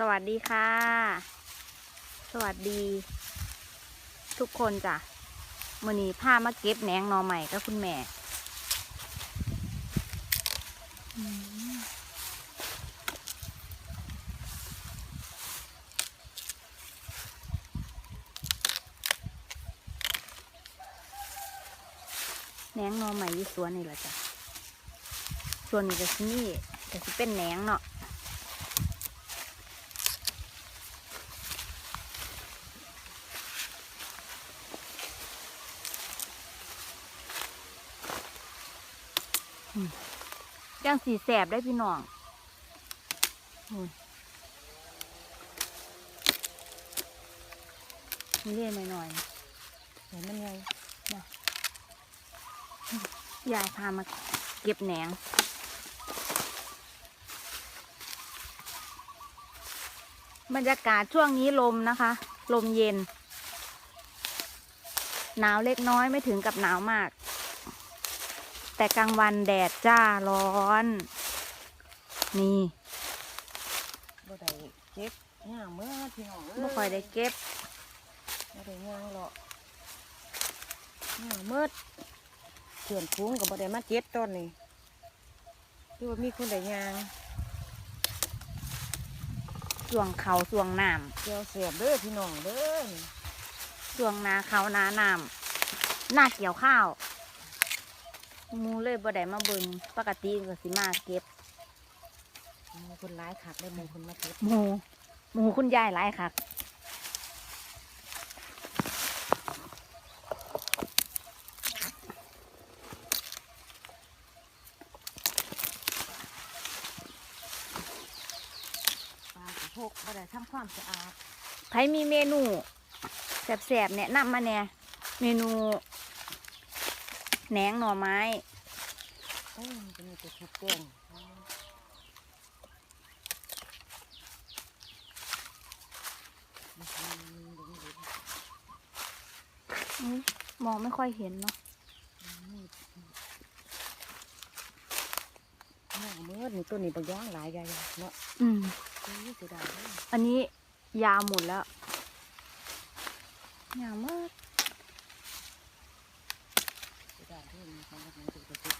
สวัสดีค่ะ สวัสดี ทุกคนจ้ะมือนี้พามาเก็บแหนงนอใหม่กับคุณแม่แหนงนอใหม่ยู่สวนนี่แหละจ้ะส่วนนี้ก็ที่นี่ก็จะเป็นแหนงเนาะ จังสีแสบได้พี่น้องมีเล่นหน่อยๆเห็นมันไงนะยายพามาเก็บแหนงบรรยากาศช่วงนี้ลมนะคะ ลมเย็น หนาวเล็กน้อยไม่ถึงกับหนาวมาก แต่กลางวันแดดจ้าร้อน นี่บ่ได้เก็บย่างเมื่อพี่น้องเอ้ยบ่ค่อยได้เก็บบ่ได้ย่างหรอกย่างเมื่อเขื่อนคุ้งกับบ่ได้มาเก็บต้นนี่คือว่ามีคนได้ย่างส่วงเขาส่วงน้เกี่ยวเสียบเด้อพี่น้องเด้อำส่วงนาเขานาน้ำหน้าเกี่ยวข้าวห มูเลยบ่ได้มาเบิงปกติก็สิมาเก็บมีคนร้ายขักได้หมูคนมาเก็บหมูหมูคุณยายหลายค่ะปลากระพกบ่ได้ทำความสะอาดใครมีเมนูแสบๆแนะนำมาเนี่ยเมนู แหนงหน่อไม้เอ้ยมันจะมีแต่ชุบแกงมันจะมีหลุมอุ๊ยมองไม่ค่อยเห็นเนาะๆนี่ย่างเมื่อนี่ต้นนี้บ่ย่างหลายยายๆเนาะอืมอุ้ยเสียดายเด้ออันนี้ยาวหมดแล้วยาวมาก เสียดาย เด้อมีความรักในตัวกระ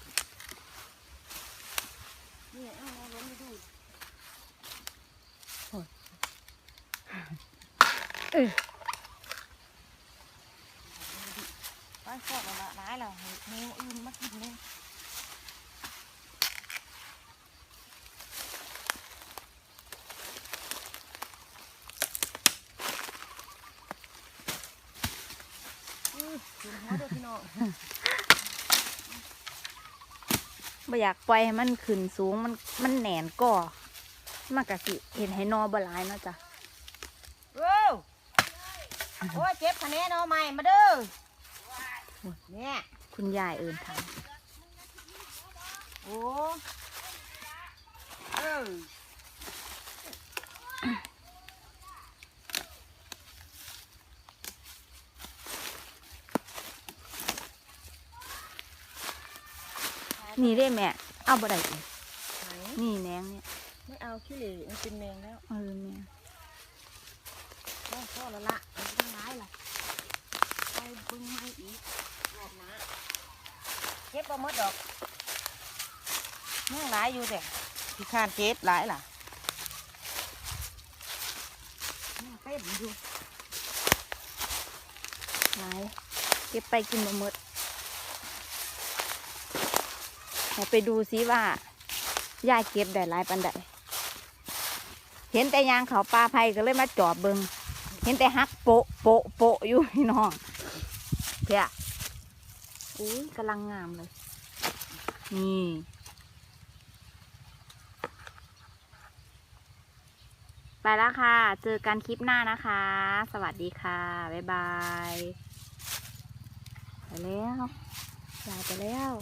บ่อยากปล่อยให้มันขึ้นสูงมันมันแหนนก่อมันกะสิเห็นให้นอบหลายเนาะจ้ะโอ้วโอ้ยเจ็บคะแนนเอาใหม่มาเด้อเนี่ยคุณยายเอินทางโอ้เออ นี่ได้แม่ เอาบ่ได้อีกไหนนี่แหนงเนี่ยไม่เอาขี้เหร่มันเป็นแมงแล้วเออแม่พ่อพ่อแล้วละมันต้องร้ายล่ะไปเบึงไม่อีกรอบหน้าเก็บประมดดอกแม่งร้ายอยู่แต่พี่ข้านเก็บหลายล่ะแม่งเต้นอยู่หลายเก็บไปกินบ่หมด ให้ไปดูซิว่ายายเก็บได้หลายปันใดเห็นแต่ยางเขาปลาไผ่ก็เลยมาจอบเบิงเห็นแต่ฮักโปะโปะโปะอยู่พี่น้องเพี่ยอุ้ยกำลังงามเลย นี่ไปแล้วค่ะ เจอกันคลิปหน้านะคะ สวัสดีค่ะ บ๊ายบาย ไปแล้วยาไปแล้ว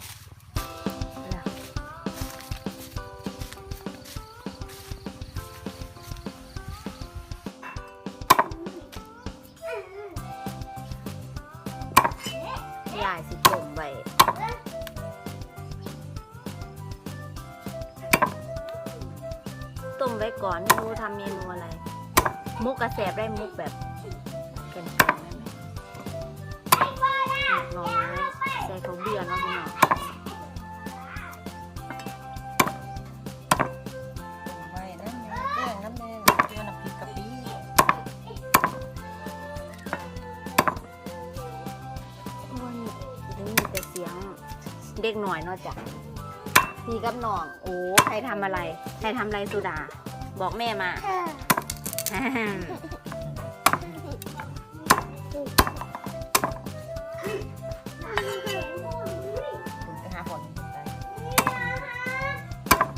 ยายสิต้มไว้ต้มไว้ก่อนไม่รู้ทำเมนูอะไร มุกกระแสบได้มุกแบบแกนๆได้ไหมหน่อไม้ใส่เขาเบื่อเนาะพี่น้อง เด็กหน่อยเนาะจ้ะพี่กับน้อง โอ้ใครทำอะไร ใครทำอะไรสุดา บอกแม่มา